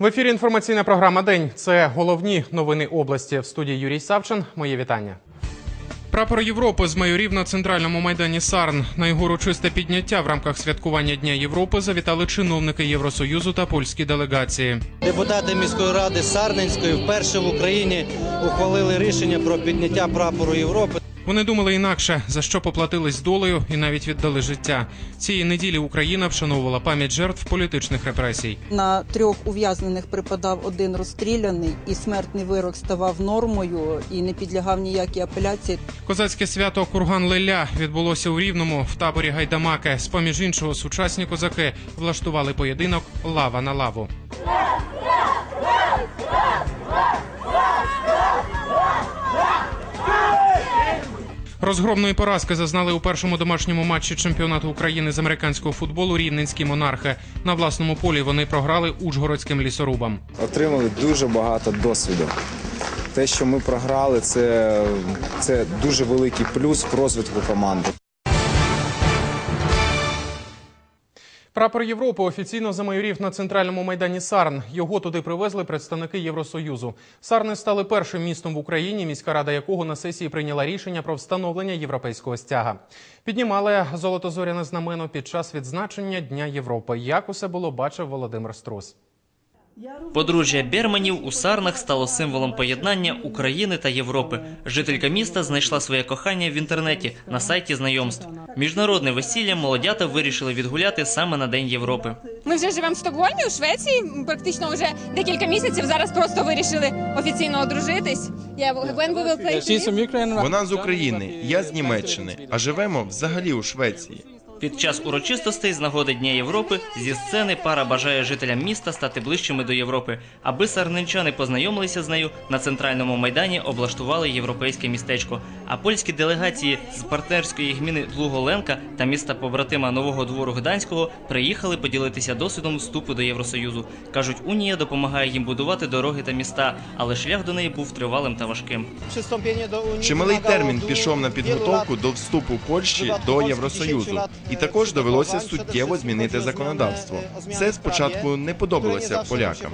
В ефірі інформаційна програма День. Це головні новини області. В студії Юрій Савчин. Моє вітання. Прапор Європи з майорів на центральному майдані Сарн. На його урочисте підняття в рамках святкування Дня Європи завітали чиновники Євросоюзу та польські делегації. Депутати міської ради Сарненської вперше в Україні ухвалили рішення про підняття прапору Європи. Вони думали інакше, за що поплатились долею і навіть віддали життя. Цієї неділі Україна вшановувала пам'ять жертв політичних репресій. На трьох ув'язнених припадав один розстріляний, і смертний вирок ставав нормою і не підлягав ніякій апеляції. Козацьке свято Курган Леля відбулося у Рівному в таборі Гайдамаки. З поміж іншого сучасні козаки влаштували поєдинок лава на лаву. Розгромної поразки зазнали у першому домашньому матчі чемпіонату України з американського футболу рівненські монархи. На власному полі вони програли ужгородським лісорубам. отримали дуже багато досвіду. Те, що ми програли, це, це дуже великий плюс в розвитку команди. Прапор Європи офіційно замайорів на центральному майдані Сарн. Його туди привезли представники Євросоюзу. Сарни стали першим містом в Україні, міська рада якого на сесії прийняла рішення про встановлення європейського стяга. Піднімали золотозоряне знамено під час відзначення Дня Європи. Як усе було бачив Володимир Струс. Подружжя Берманів у Сарнах стало символом поєднання України та Європи. Жителька міста знайшла своє кохання в інтернеті на сайті знайомств. Міжнародне весілля молодята вирішили відгуляти саме на День Європи. Ми вже живемо в Стокгольмі, у Швеції. Практично вже декілька місяців. Зараз просто вирішили офіційно одружитись. Will Вона з України, я з Німеччини, а живемо взагалі у Швеції. Під час урочистостей з нагоди Дня Європи зі сцени пара бажає жителям міста стати ближчими до Європи. Аби сарненчани познайомилися з нею на центральному майдані облаштували європейське містечко. А польські делегації з партнерської гміни Длуголенка та міста побратима Нового Двору Гданського приїхали поділитися досвідом вступу до Євросоюзу. кажуть, Унія допомагає їм будувати дороги та міста, але шлях до неї був тривалим та важким. Чималий термін пішов на підготовку до вступу Польщі до Євросоюзу, і також довелося суттєво змінити законодавство. Це спочатку не подобалося полякам.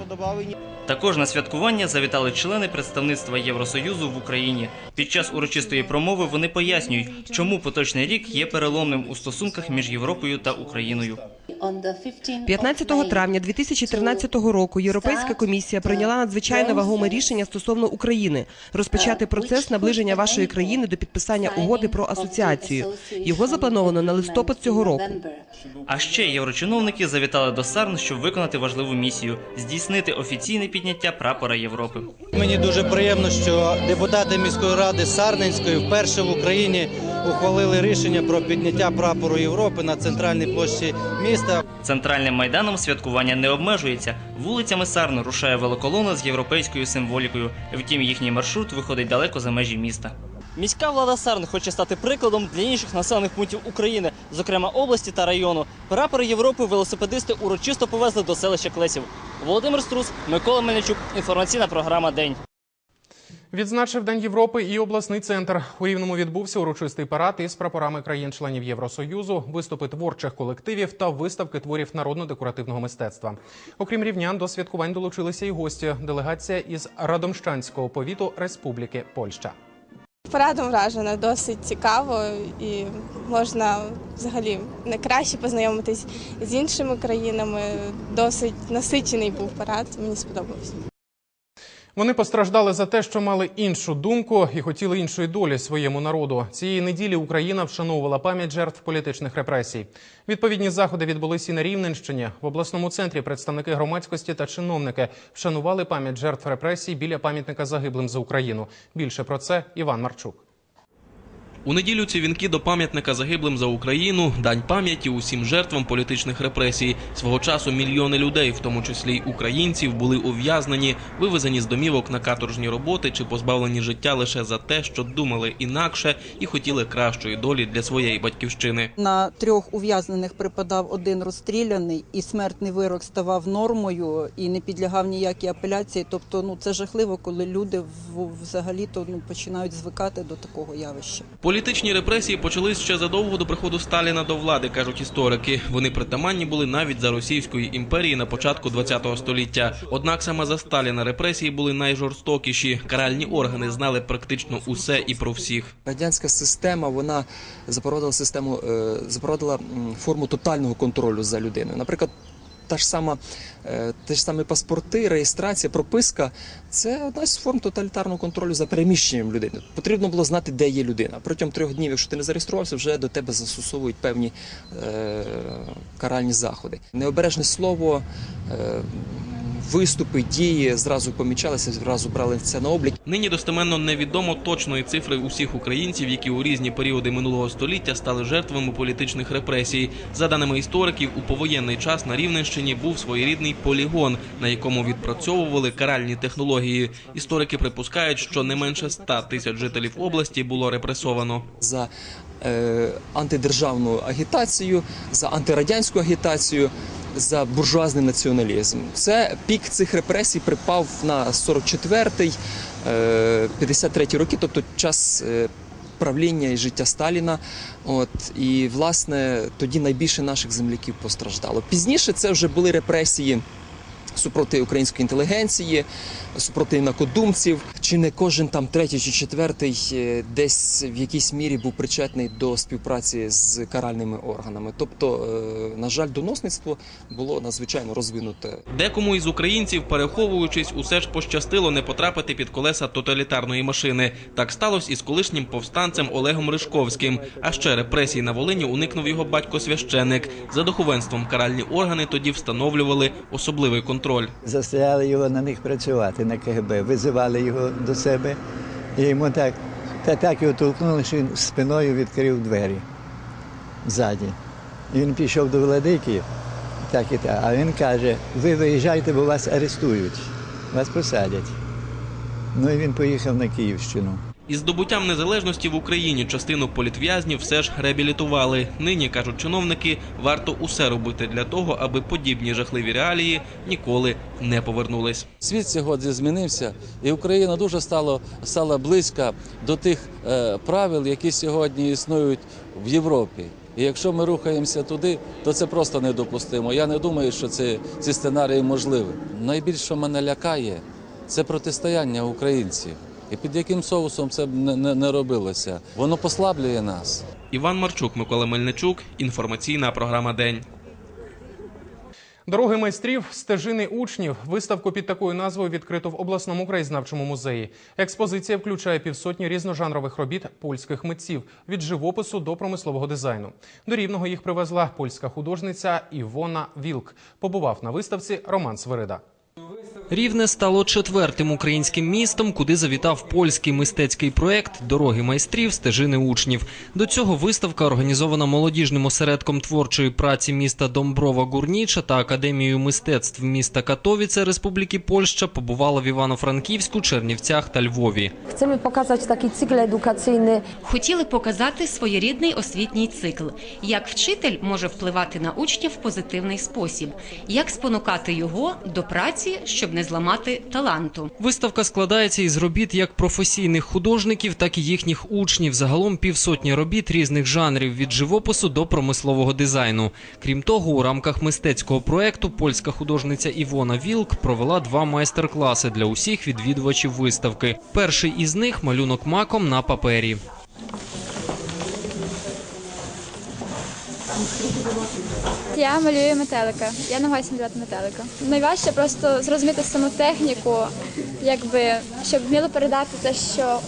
Також на святкування завітали члени представництва Євросоюзу в Україні. Під час урочистої промови вони пояснюють, чому поточний рік є переломним у стосунках між Європою та Україною. 15 травня 2013 року Європейська комісія прийняла надзвичайно вагоме рішення стосовно України розпочати процес наближення вашої країни до підписання угоди про асоціацію. Його заплановано на листопад цього року. А ще єврочиновники завітали до Сарн, щоб виконати важливу місію здійснити офіційне підняття прапора Європи. Мені дуже приємно, що депутати міської ради Сарненської вперше в Україні ухвалили рішення про підняття прапору Європи на центральній площі міста. Центральним майданом святкування не обмежується. Вулицями Сарн рушає велоколона з європейською символікою. Втім, їхній маршрут виходить далеко за межі міста. Міська влада Сарн хоче стати прикладом для інших населених пунктів України, зокрема області та району. Прапор Європи велосипедисти урочисто повезли до селища Клесів. Володимир Струс, Микола Мельничук. Інформаційна програма День. Відзначив День Європи і обласний центр. У Рівному відбувся урочистий парад із прапорами країн-членів Євросоюзу, виступи творчих колективів та виставки творів народно-декоративного мистецтва. Окрім рівнян, до святкувань долучилися і гості. Делегація із Радомщанського повіту Республіки Польща. Парадом вражена досить цікаво і можна взагалі не краще познайомитись з іншими країнами. Досить насичений був парад. Мені сподобався. Вони постраждали за те, що мали іншу думку і хотіли іншої долі своєму народу. Цієї неділі Україна вшановувала пам'ять жертв політичних репресій. Відповідні заходи відбулися і на Рівненщині. В обласному центрі представники громадськості та чиновники вшанували пам'ять жертв репресій біля пам'ятника загиблим за Україну. Більше про це Іван Марчук. У неділю ці вінки до пам'ятника загиблим за Україну, дань пам'яті усім жертвам політичних репресій. Свого часу мільйони людей, в тому числі й українців, були ув'язнені, вивезені з домівок на каторжні роботи чи позбавлені життя лише за те, що думали інакше і хотіли кращої долі для своєї батьківщини. На трьох ув'язнених припадав один розстріляний, і смертний вирок ставав нормою і не підлягав ніякій апеляції. Тобто, ну це жахливо, коли люди взагалі-то ну починають звикати до такого явища. Політичні репресії почались ще задовго до приходу Сталіна до влади, кажуть історики. Вони притаманні були навіть за Російської імперії на початку ХХ століття. Однак саме за Сталіна репресії були найжорстокіші. Каральні органи знали практично усе і про всіх. Радянська система вона запровадила систему, е, запровадила форму тотального контролю за людиною. Наприклад, та ж сама, те ті ж саме паспорти, реєстрація, прописка це одна з форм тоталітарного контролю за переміщенням людини. Потрібно було знати, де є людина. Протягом трьох днів, якщо ти не зареєструвався, вже до тебе застосовують певні е, каральні заходи. Необережне слово. Е, Виступи, дії зразу помічалися, зразу брали це на облік. Нині достеменно невідомо точної цифри усіх українців, які у різні періоди минулого століття стали жертвами політичних репресій. За даними істориків, у повоєнний час на Рівненщині був своєрідний полігон, на якому відпрацьовували каральні технології. Історики припускають, що не менше ста тисяч жителів області було репресовано. за антидержавну агітацію, за антирадянську агітацію, за буржуазний націоналізм. Це пік цих репресій припав на 44-й, е, 53-й роки, тобто час. е, Правління і життя Сталіна, от і власне тоді найбільше наших земляків постраждало. Пізніше це вже були репресії супроти української інтелігенції, супроти інакодумців. Чи не кожен там третій чи четвертий е, десь в якійсь мірі був причетний до співпраці з каральними органами. Тобто, е, на жаль, доносництво було надзвичайно розвинуте. Декому із українців, переховуючись, усе ж пощастило не потрапити під колеса тоталітарної машини. Так сталося із колишнім повстанцем Олегом Ришковським. А ще репресій на Волині уникнув його батько священник. За духовенством каральні органи тоді встановлювали особливий контроль. Заставляли його на них працювати на КГБ, визивали його до себе, і йому так, та так його толкнули, що він спиною відкрив двері ззаді. І він пішов до владики, так і так. А він каже: ви виїжджайте, бо вас арестують, вас посадять. Ну і він поїхав на Київщину. Із здобуттям незалежності в Україні частину політв'язнів все ж реабілітували. Нині кажуть чиновники, варто усе робити для того, аби подібні жахливі реалії ніколи не повернулись. Світ сьогодні змінився, і Україна дуже стала, стала близька до тих е, правил, які сьогодні існують в Європі. І якщо ми рухаємося туди, то це просто недопустимо. Я не думаю, що це, ці сценарії можливі. Найбільше мене лякає, це протистояння українців. І під яким соусом це б не, не, не робилося? Воно послаблює нас. Іван Марчук, Микола Мельничук. Інформаційна програма День. Дороги майстрів, стежини учнів. Виставку під такою назвою відкрито в обласному краєзнавчому музеї. Експозиція включає півсотні різножанрових робіт польських митців від живопису до промислового дизайну. До рівного їх привезла польська художниця Івона Вілк. Побував на виставці Роман Свирида. Рівне стало четвертим українським містом, куди завітав польський мистецький проект Дороги майстрів, стежини учнів. До цього виставка, організована молодіжним осередком творчої праці міста Домброва Гурніча та Академією мистецтв міста Катовіце Республіки Польща, побувала в Івано-Франківську, Чернівцях та Львові. Chcemy pokazać taki cykl edukacyjny. Хотіли показати своєрідний освітній цикл, як вчитель може впливати на учня в позитивний спосіб, як спонукати його до праці, щоб не зламати таланту. Виставка складається із робіт як професійних художників, так і їхніх учнів. Загалом півсотні робіт різних жанрів від живопису до промислового дизайну. Крім того, у рамках мистецького проекту польська художниця Івона Вілк провела два майстер-класи для усіх відвідувачів виставки. Перший із них малюнок маком на папері. Я малюю метелика. Я намагаюся малювати метелика. Найважче просто зрозуміти саму техніку, якби щоб вміло передати те, що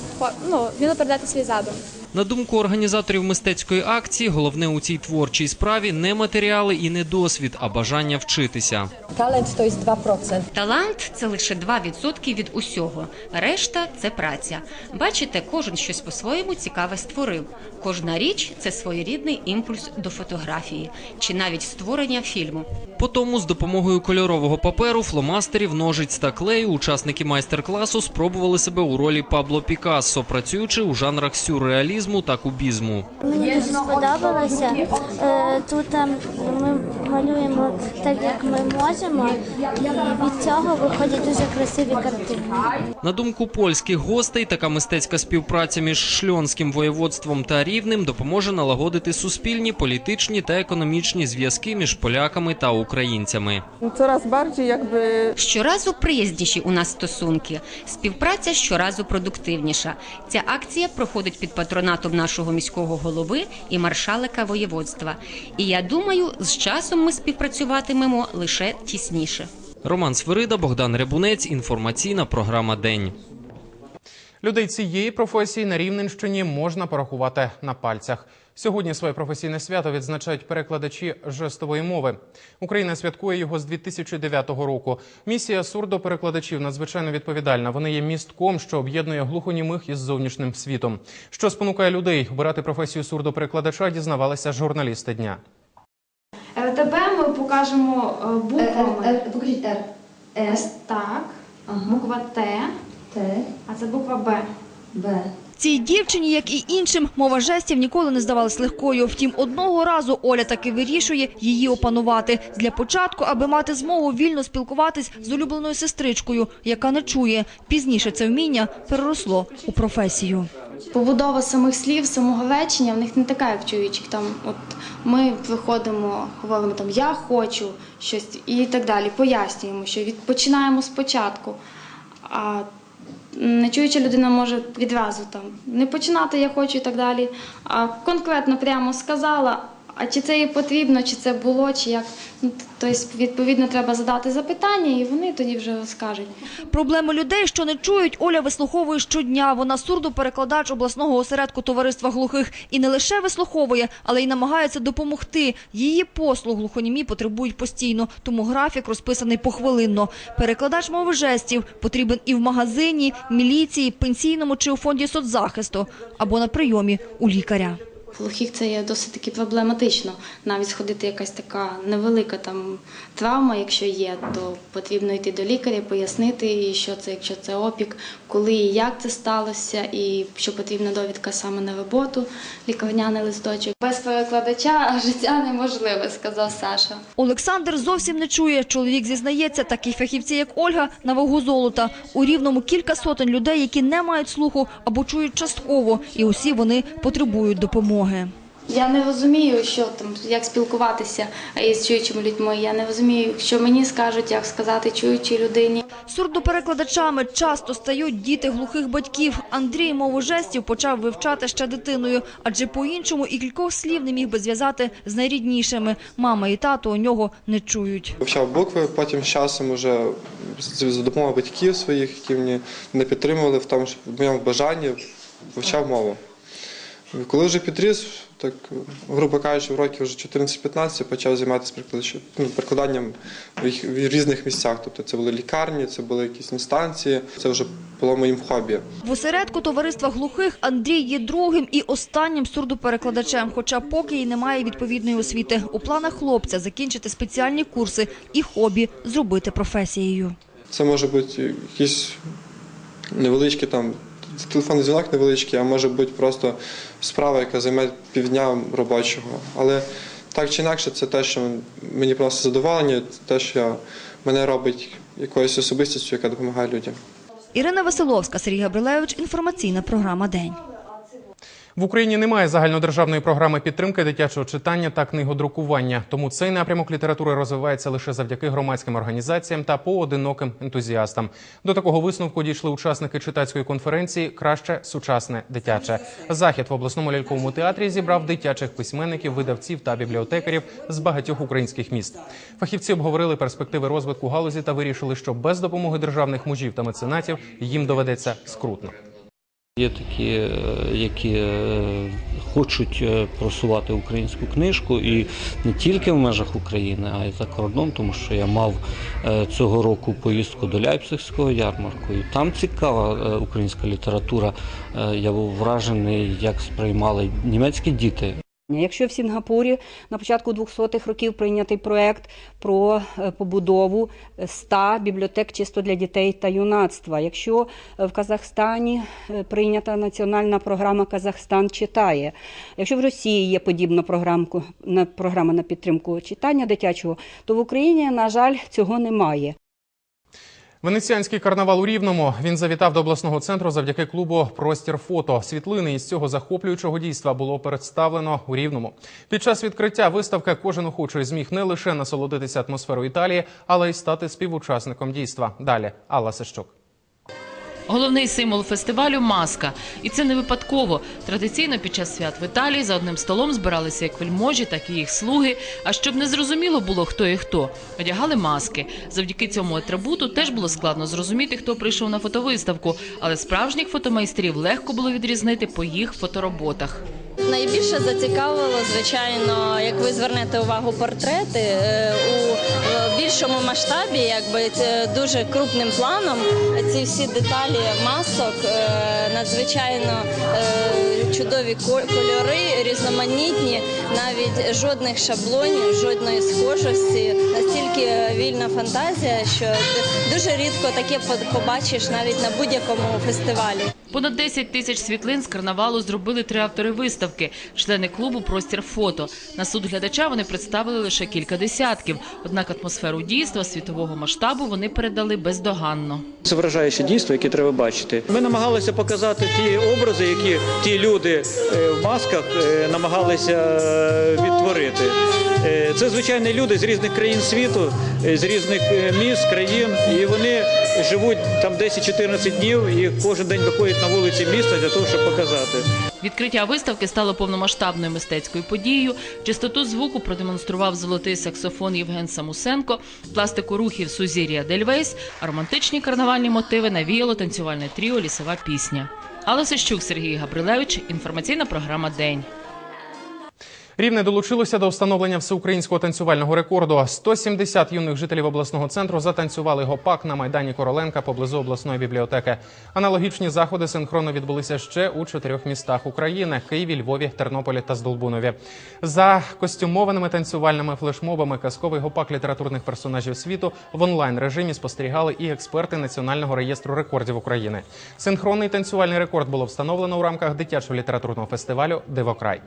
ну, вміло передати свій задум. На думку організаторів мистецької акції, головне у цій творчій справі не матеріали і не досвід, а бажання вчитися. Talent to jest 2%. Талант це лише 2% від усього. Решта це праця. Бачите, кожен щось по-своєму цікаве створив. Кожна річ це своєрідний імпульс до фотографії чи навіть створення фільму. Потому з допомогою кольорового паперу, фломастерів, ножиць та клею учасники майстер-класу спробували себе у ролі Пабло Пікассо, працюючи у жанрах сюрреалізму та кубізму. Мені дуже сподобалося. Е, Тут ем, ми малюємо так, як ми можемо, і від цього виходять дуже красиві картини. На думку польських гостей, така мистецька співпраця між шльонським воєводством та рівнем допоможе налагодити суспільні, політичні та економічні зв'язки між поляками та українцями. Coraz bardziej jakby Щоразу приязніші у нас стосунки. Співпраця щоразу продуктивніша. Ця акція проходить під патронатом нашого міського голови і маршалика воєводства. І я думаю, з часом ми співпрацюватимемо лише тісніше. Роман Свирида, Богдан Рябунець. Інформаційна програма День. Людей цієї професії на Рівненщині можна порахувати на пальцях. Сьогодні своє професійне свято відзначають перекладачі жестової мови. Україна святкує його з 2009 року. Місія сурдоперекладачів надзвичайно відповідальна. Вони є містком, що об'єднує глухонімих із зовнішнім світом. Що спонукає людей обирати професію сурдоперекладача, дізнавалися журналісти дня. РТБ ми покажемо е, буквами. Покажіть Р. Ось так. Буква Т. Т. А це буква Б. Б. Цій дівчині, як і іншим, мова жестів ніколи не здавалась легкою. Втім, одного разу Оля таки вирішує її опанувати. Для початку, аби мати змогу вільно спілкуватись з улюбленою сестричкою, яка не чує. Пізніше це вміння переросло у професію. Побудова самих слів, самого речення в них не така, як чуючих. Там, от ми виходимо, говоримо там я хочу щось і так далі. Пояснюємо, що від, починаємо спочатку. А нечуюча людина може відразу там не починати я хочу і так далі. А конкретно прямо сказала. А чи це їй потрібно, чи це було, чи як. Ну, тобто, відповідно, треба задати запитання, і вони тоді вже скажуть. Проблеми людей, що не чують, Оля вислуховує щодня. Вона сурдоперекладач обласного осередку товариства глухих і не лише вислуховує, але й намагається допомогти. Її послуг глухонімі потребують постійно, тому графік розписаний похвилинно. Перекладач мови жестів потрібен і в магазині, міліції, пенсійному чи у фонді соцзахисту або на прийомі у лікаря. Глухих це є досить таки проблематично. Навіть сходити якась така невелика там травма, якщо є, то потрібно йти до лікаря, пояснити, що це, якщо це опік, коли і як це сталося, і що потрібна довідка саме на роботу, лікарняний листочок. Без перекладача життя неможливе, сказав Саша. Олександр зовсім не чує. Чоловік зізнається, такі фахівці, як Ольга, на вагу золота. У Рівному кілька сотень людей, які не мають слуху або чують частково, і усі вони потребують допомоги. Я не розумію, що там, як спілкуватися із чуючими людьми. Я не розумію, що мені скажуть, як сказати чуючій людині. Сурдоперекладачами часто стають діти глухих батьків. Андрій мову жестів почав вивчати ще дитиною, адже по-іншому і кількох слів не міг би зв'язати з найріднішими. Мама і тато у нього не чують. Вивчав букви, потім з часом уже за допомогою батьків своїх, які мені не підтримували в тому, що в моєму бажанні вивчав мову. Коли вже підріс, так, грубо кажучи, в років вже 14-15 почав займатися ну, їх- в різних місцях. Тобто це були лікарні, це були якісь інстанції, це вже було моїм хобі. В осередку товариства глухих Андрій є другим і останнім сурдоперекладачем, хоча поки й немає відповідної освіти. У планах хлопця закінчити спеціальні курси і хобі зробити професією. Це може бути якісь невеличкі там телефонний дзвінок невеличкий, а може бути просто справа, яка займе півдня робочого. Але так чи інакше, це те, що мені просто задоволення, те, що мене робить якоюсь особистістю, яка допомагає людям. Ірина Василовська, Сергій Габрилевич. Інформаційна програма День. В Україні немає загальнодержавної програми підтримки дитячого читання та книгодрукування. Тому цей напрямок літератури розвивається лише завдяки громадським організаціям та поодиноким ентузіастам. До такого висновку дійшли учасники читацької конференції Краще сучасне дитяче. Захід в обласному ляльковому театрі зібрав дитячих письменників, видавців та бібліотекарів з багатьох українських міст. Фахівці обговорили перспективи розвитку галузі та вирішили, що без допомоги державних мужів та меценатів їм доведеться скрутно. Є такі, е, які е, хочуть е, просувати українську книжку і не тільки в межах України, а й за кордон, тому що я мав цього року поїздку до Ляйпцигського ярмарку, і там цікава українська література. Я був вражений, як сприймали німецькі діти Якщо в Сінгапурі на початку 200-х років прийнятий проект про е, побудову 100 бібліотек чисто для дітей та юнацтва, якщо е, в Казахстані е, прийнята національна програма Казахстан читає, якщо в Росії є подібна програмку програма на підтримку читання дитячого, то в Україні, на жаль, цього немає. Венеціанський карнавал у Рівному. Він завітав до обласного центру завдяки клубу Простір фото. Світлини із цього захоплюючого дійства було представлено у Рівному. Під час відкриття виставки кожен охочий зміг не лише насолодитися атмосферою Італії, але й стати співучасником дійства. Далі Алла Сищук. Головний символ фестивалю маска. І це не випадково. Традиційно під час свят в Італії за одним столом збиралися як вельможі, так і їх слуги. А щоб не зрозуміло було, хто і хто, одягали маски. Завдяки цьому атрибуту теж було складно зрозуміти, хто прийшов на фотовиставку, але справжніх фотомайстрів легко було відрізнити по їх фотороботах. Найбільше зацікавило, звичайно, як ви звернете увагу портрети е, у більшому масштабі, якби дуже крупним планом. Ці всі деталі масок е, надзвичайно е, чудові ко- кольори, різноманітні, навіть жодних шаблонів, жодної схожості. Настільки вільна фантазія, що дуже рідко таке по- побачиш навіть на будь-якому фестивалі. Понад 10 тисяч світлин з карнавалу зробили три автори виставки, члени клубу Простір фото. На суд глядача вони представили лише кілька десятків. Однак атмосферу дійства світового масштабу вони передали бездоганно. Це вражаюче дійство, яке треба бачити. Ми намагалися показати ті образи, які ті люди е, в масках е, намагалися е, відтворити. Це звичайні люди з різних країн світу, з різних міст, країн, і вони живуть там 10-14 днів і кожен день виходять на вулиці міста для того, щоб показати. Відкриття виставки стало повномасштабною мистецькою подією. Чистоту звуку продемонстрував золотий саксофон Євген Самусенко, пластику рухів Сузірія Дельвейс, а романтичні карнавальні мотиви навіяло танцювальне тріо Лісова пісня. Алла Сищук, Сергій Габрилевич. Інформаційна програма День. Рівне долучилося до встановлення всеукраїнського танцювального рекорду. 170 юних жителів обласного центру затанцювали гопак на майдані Короленка поблизу обласної бібліотеки. Аналогічні заходи синхронно відбулися ще у чотирьох містах України: Києві, Львові, Тернополі та Здолбунові. За костюмованими танцювальними флешмобами казковий гопак літературних персонажів світу в онлайн режимі спостерігали і експерти Національного реєстру рекордів України. Синхронний танцювальний рекорд було встановлено у рамках дитячого літературного фестивалю Дивокрай.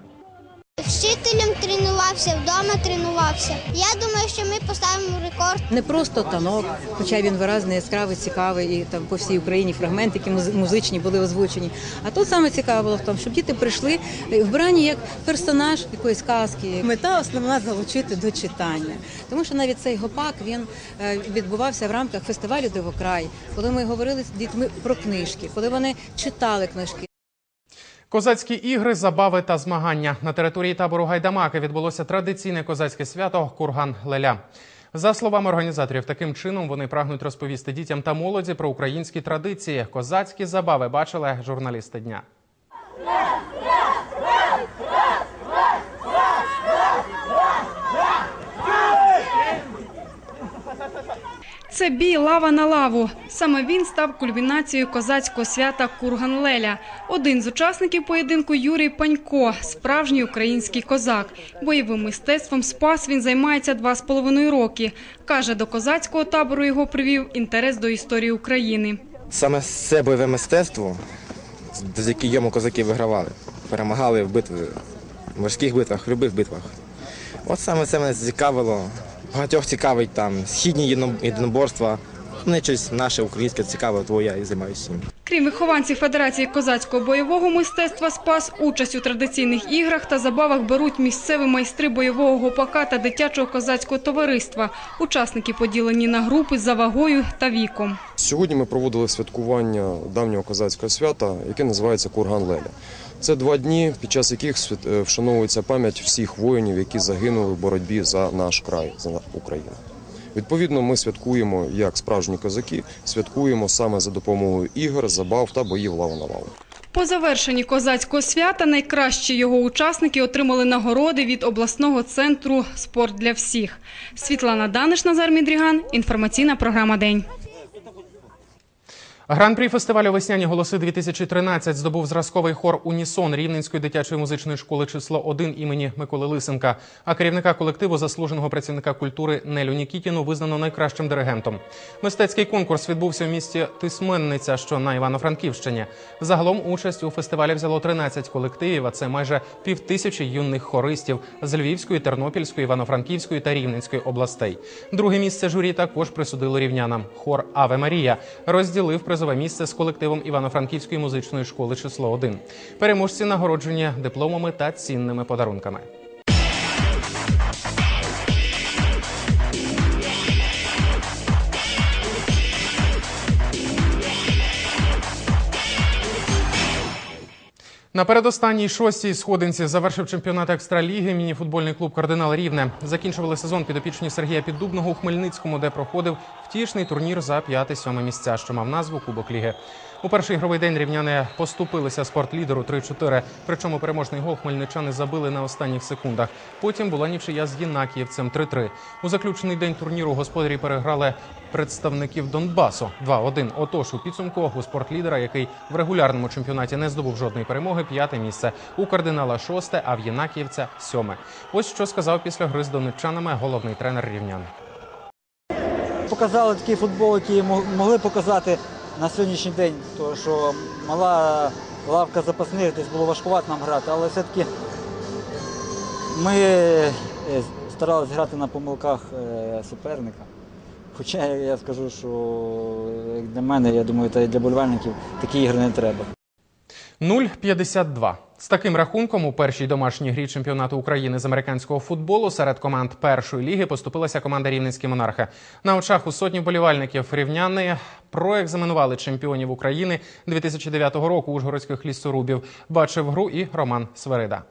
Вчителем тренувався, вдома тренувався. Я думаю, що ми поставимо рекорд. Не просто танок, хоча він виразний, яскравий, цікавий, і там по всій Україні фрагментики муз- музичні були озвучені. А тут саме цікаве було в тому, щоб діти прийшли е, вбрані як персонаж якоїсь казки. Мета основна залучити до читання, тому що навіть цей гопак він е, відбувався в рамках фестивалю Дивокрай, коли ми говорили з дітьми про книжки, коли вони читали книжки. Козацькі ігри, забави та змагання на території табору Гайдамаки відбулося традиційне козацьке свято Курган Леля. За словами організаторів, таким чином вони прагнуть розповісти дітям та молоді про українські традиції. Козацькі забави бачили журналісти дня. Це бій лава на лаву. Саме він став кульмінацією козацького свята Курган-Леля. Один з учасників поєдинку Юрій Панько, справжній український козак. Бойовим мистецтвом спас він займається два з половиною роки. Каже, до козацького табору його привів інтерес до історії України. Саме це бойове мистецтво, завдяки йому козаки вигравали, перемагали в битві, в морських битвах, в будь-яких битвах. От саме це мене зацікавило. Багатьох цікавить там східні єдино- єдиноборства. Мене щось наше українське цікаве, тому я і займаюся. Крім вихованців Федерації козацького бойового мистецтва «Спас», участь у традиційних іграх та забавах беруть місцеві майстри бойового гопака та дитячого козацького товариства. Учасники поділені на групи за вагою та віком. Сьогодні ми проводили святкування давнього козацького свята, яке називається Курган Леля. Це два дні, під час яких е, вшановується пам'ять всіх воїнів, які загинули в боротьбі за наш край, за Україну. Відповідно, ми святкуємо як справжні козаки, святкуємо саме за допомогою ігор, забав та боїв лава на лаву. По завершенні козацького свята найкращі його учасники отримали нагороди від обласного центру «Спорт для всіх». Світлана Даниш, Назар Мідріган. Інформаційна програма «День». Гран-прі фестивалю Весняні голоси 2013 здобув зразковий хор Унісон Рівненської дитячої музичної школи число 1 імені Миколи Лисенка. А керівника колективу заслуженого працівника культури Нелю Нікітіну визнано найкращим диригентом. Мистецький конкурс відбувся в місті Тисменниця, що на Івано-Франківщині. Загалом участь у фестивалі взяло 13 колективів, а це майже півтисячі юних хористів з Львівської, Тернопільської, Івано-Франківської та Рівненської областей. Друге місце журі також присудило рівнянам. Хор Аве Марія розділив призове місце з колективом Івано-Франківської музичної школи число 1 Переможці нагородження дипломами та цінними подарунками. На передостанній шостій сходинці завершив чемпіонат екстраліги мініфутбольний клуб Кардинал Рівне. Закінчували сезон підопічні Сергія Піддубного у Хмельницькому, де проходив втішний турнір за п'яте-сьоме місця, що мав назву Кубок Ліги. У перший ігровий день рівняни поступилися спортлідеру 3-4, Причому переможний гол хмельничани забили на останніх секундах. Потім була нічия з Єнакіївцем 3-3. У заключний день турніру господарі переграли представників Донбасу 2-1. Отож, у підсумку у спортлідера, який в регулярному чемпіонаті не здобув жодної перемоги, п'яте місце. У кардинала шосте, а в Єнакіївця сьоме. Ось що сказав після гри з донеччанами головний тренер рівнян. Показали такий футбол, який могли показати на сьогоднішній день, тому що мала лавка запасних, десь було важкувато нам грати, але все-таки ми е, старалися грати на помилках е, суперника. Хоча я скажу, що для мене, я думаю, та й для болівальників такі ігри не треба. 0-52. З таким рахунком у першій домашній грі чемпіонату України з американського футболу серед команд першої ліги поступилася команда Рівненські монархи. На очах у сотні болівальників рівняни проекзаменували чемпіонів України 2009 року ужгородських лісорубів. Бачив гру і Роман Сверида.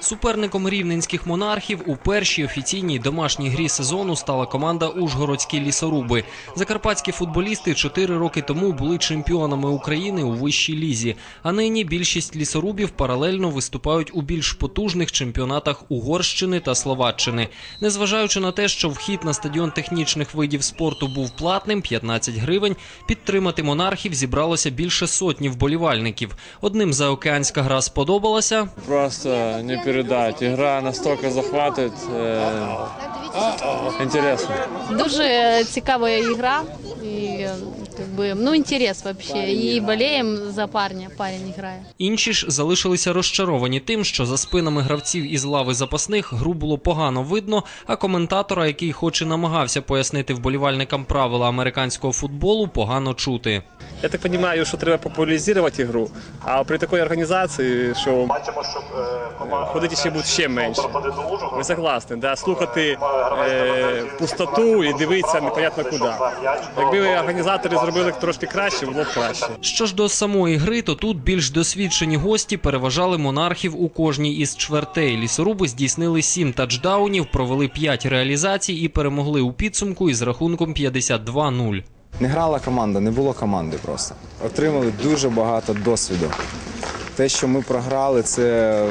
Суперником рівненських монархів у першій офіційній домашній грі сезону стала команда Ужгородські лісоруби. Закарпатські футболісти чотири роки тому були чемпіонами України у вищій лізі. А нині більшість лісорубів паралельно виступають у більш потужних чемпіонатах Угорщини та Словаччини. Незважаючи на те, що вхід на стадіон технічних видів спорту був платним 15 гривень, підтримати монархів зібралося більше сотні вболівальників. Одним заокеанська гра сподобалася. Просто не передать. Гра настолько захватить. Інтересно. Дуже цікава ігра. І, как би, ну, інтерес вообще. І болеємо за парня. Парень грає. Інші ж залишилися розчаровані тим, що за спинами гравців із лави запасних гру було погано видно, а коментатора, який хоч і намагався пояснити вболівальникам правила американського футболу, погано чути. Я так розумію, що треба популяризувати ігру, а при такій організації, що бачимо, що ходити ще буде ще менше. Ви согласні, да? слухати е, пустоту і дивитися непонятно куди. Якби організатори зробили трошки краще, було б краще. Що ж до самої гри, то тут більш досвідчені гості переважали монархів у кожній із чвертей. Лісоруби здійснили сім тачдаунів, провели п'ять реалізацій і перемогли у підсумку із рахунком 52-0. Не грала команда, не було команди просто. Отримали дуже багато досвіду. Те, що ми програли, це,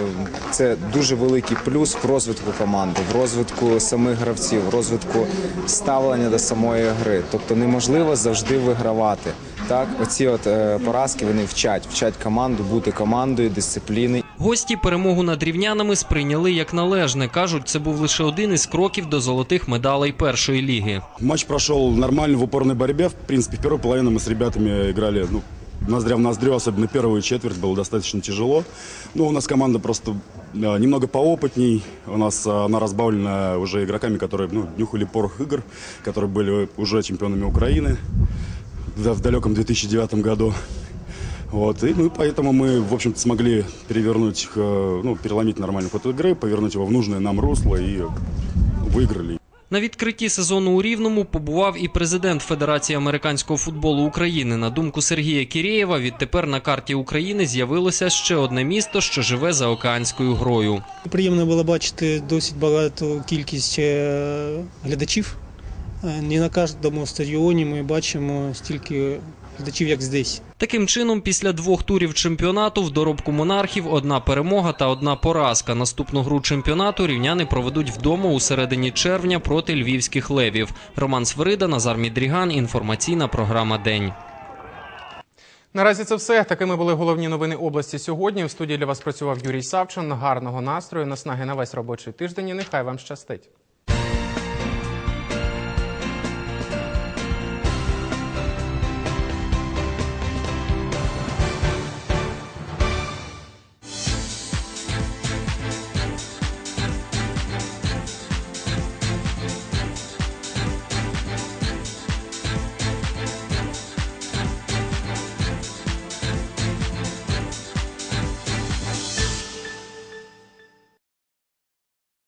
це дуже великий плюс в розвитку команди, в розвитку самих гравців, в розвитку ставлення до самої гри. Тобто неможливо завжди вигравати. Так, оці от е, поразки вони вчать, вчать команду бути командою, дисципліни. Гості перемогу над рівнянами сприйняли як належне. кажуть, це був лише один із кроків до золотих медалей першої ліги. Матч прошел нормально в упорной борьбе. В принципе, в первую половину мы с ребятами играли ну, ноздря в ноздрю, особенно первую четверть было достаточно тяжело. Но у нас команда просто э, немного поопытней. У нас э, она разбавлена уже игроками, которые ну, нюхали порох игр, которые были уже чемпионами Украины в, в далеком 2009 году. Вот, и ну, поэтому мы, в общем-то, смогли перевернуть, э, ну, переломить нормальный ход игры, повернуть его в нужное нам русло и выиграли. На відкритті сезону у Рівному побував і президент Федерації американського футболу України. На думку Сергія Кірєєва, відтепер на карті України з'явилося ще одне місто, що живе за океанською грою. Приємно було бачити досить багату кількість е, глядачів. Е, Не на кожному стадіоні ми бачимо стільки глядачів, як здесь. Таким чином, після двох турів чемпіонату в доробку монархів одна перемога та одна поразка. Наступну гру чемпіонату рівняни проведуть вдома у середині червня проти львівських левів. Роман Свирида, Назар Мідріган. Інформаційна програма День. Наразі це все. Такими були головні новини області сьогодні. В студії для вас працював Юрій Савчин. Гарного настрою, наснаги на весь робочий тиждень. і Нехай вам щастить.